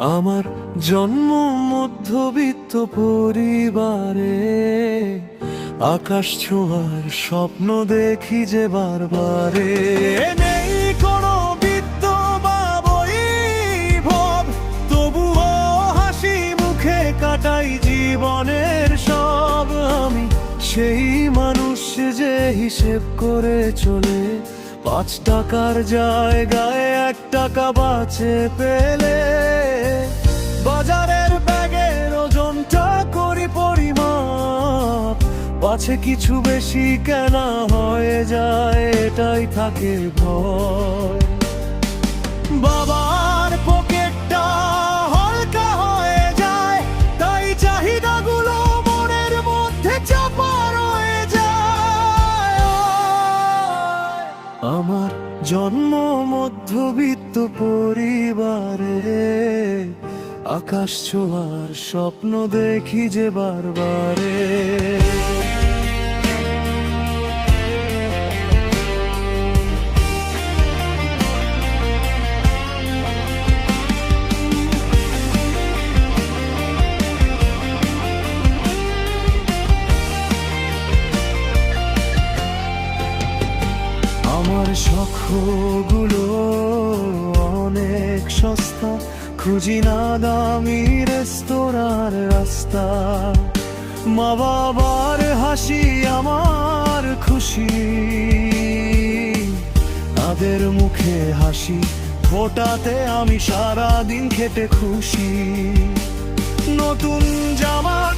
আমার জন্ম মধ্যবিত্ত পরিবারে, আকাশ ছোঁয়ার স্বপ্ন দেখি যে বারবারে। নেই কোনো হাসি মুখে কাটাই জীবনের সব। আমি সেই মানুষ যে হিসেব করে চলে পাঁচ টাকার জায়গায় এক টাকা বাঁচে পেলে। বাজারের ব্যাগের ওজনটা করি পরিমাপ। পাছে কিছু বেশি কেনা হয়ে যায়, এটাই থাকে ভয়। বাবার আমার জন্ম মধ্যবিত্ত পরিবারে আকাশ ছোঁয়ার স্বপ্ন দেখি যে বারবারে। শখগুলো অনেক সস্তা। খুঁজি না দামি রেস্তোরাঁর রাস্তা। মা বাবার হাসি আমার খুশি। তাদের মুখে হাসি, ফোটাতে আমি সারা দিন খেটে খুশি। নতুন জামা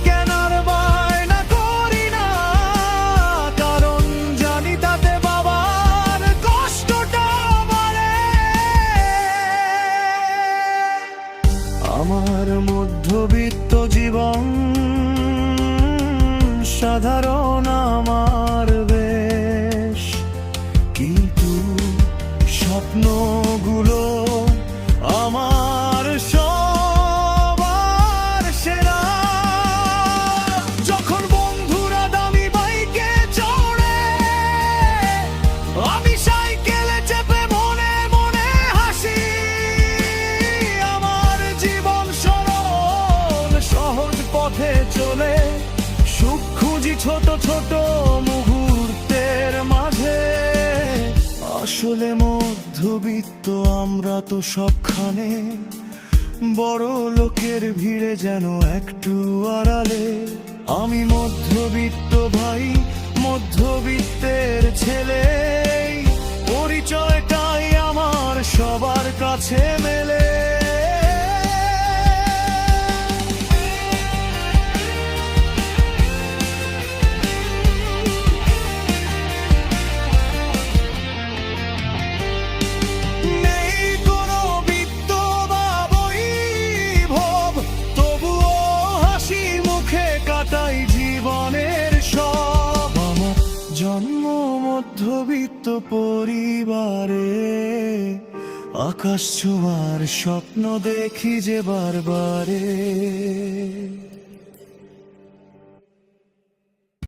আমার মধ্যবিত্ত জীবন সাধারণ আমার খুঁজি ছোট ছোট মুহূর্তের মাঝে। আসলে মধ্যবিত্ত, আমরা তো সবখানে বড় লোকের ভিড়ে যেন একটু আড়ালে। আমি মধ্যবিত্ত ভাই, মধ্যবিত্তের ছেলে। পরিচয়টাই আমার সবার কাছে মেলে। মধ্যবিত্ত পরিবারে আকাশ ছোঁয়ার স্বপ্ন দেখি যে বারবারে।